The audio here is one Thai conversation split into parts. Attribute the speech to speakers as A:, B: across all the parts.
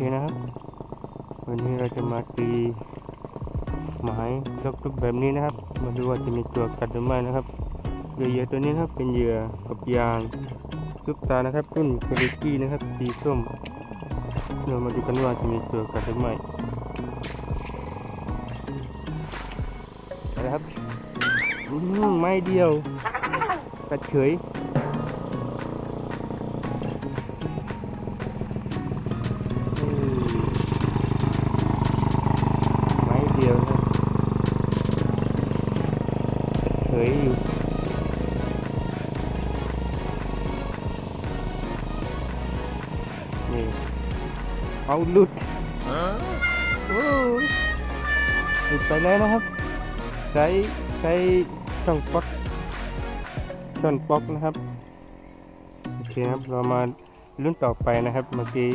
A: คนะครับ วันนี้เราจะมาตีหมายลุกๆแบบนี้นะครับ มาดูว่าจะมีตัวกัดหรือไม่นะครับเหยื่อตัวนี้นะครับเป็นเหยื่อกับยางซุปตานะครับรุ่นคุณภาพนะครับสีส้มเรามาดูกันว่าจะมีตัวกัดหรือไม่ไปแล้วครับไม่เดียวกัดเฉย นี่เอาหลุดหลุดไปแล้วนะครับ ใช้ใช้ช่องป๊อกช่องป๊อกนะครับโอเคครับเรามารุ่นต่อไปนะครับ เมื่อกี้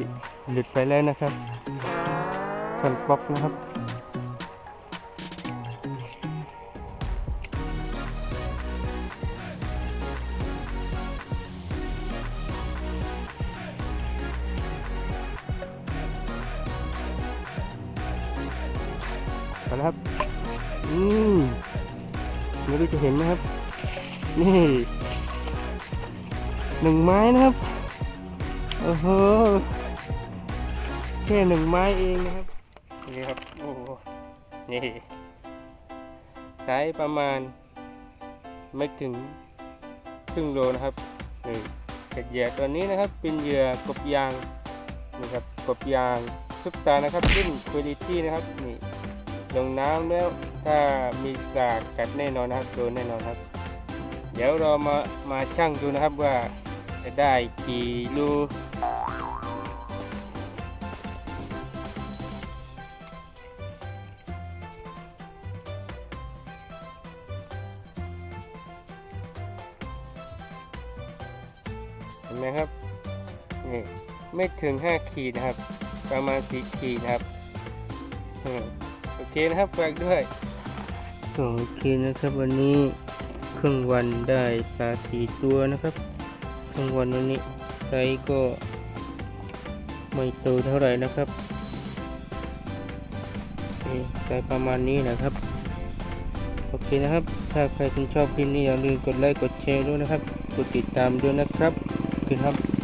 A: หลุดไปแล้วนะครับช่องป๊อกนะครับ ไปแล้วครับ อืมไม่รู้จะเห็นไหมครับ นี่หนึ่งไม้นะครับ โอ้โห แค่หนึ่งไม้เองนะครับ นี่ครับ โอ้นี่ ใช้ประมาณ ไม่ถึงครึ่งโลนะครับนี่เห็ดเยื่อตัวนี้นะครับ เป็นเหยื่อกบยาง นี่ครับ กบยางซุปตานะครับ รุ่นคุณภาพนะครับ นี่ ลงน้ำแล้วถ้ามีสากกัดแน่นอนนะครับโดนแน่นอนครับ เดี๋ยวเรามามาชั่งดูนะครับว่าจะได้กี่ลูเห็นไหมครับนี่ไม่ถึง 5 ขีดนะครับ ประมาณ 4 ขีดครับ เคนะครับฝากด้วยโอเคนะครับวันนี้ครึ่งวันได้ปลาสีตัวนะครับครึ่งวันวันนี้ไซก็ไม่โตเท่าไหร่นะครับนี่ไซประมาณนี้นะครับโอเคนะครับ ถ้าใครคุณชอบคลิปนี้อย่าลืมกดไลค์กดแชร์ด้วยนะครับ กดติดตามด้วยนะครับโอครับ